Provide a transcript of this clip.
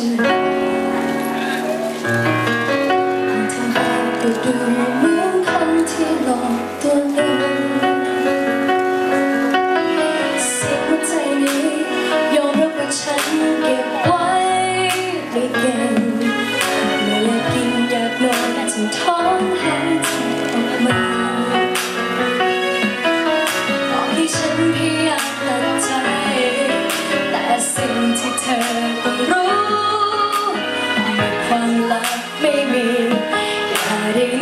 ช่ไหมเธอดูเหมือนคนที่หลอกตัวเอง Maybe I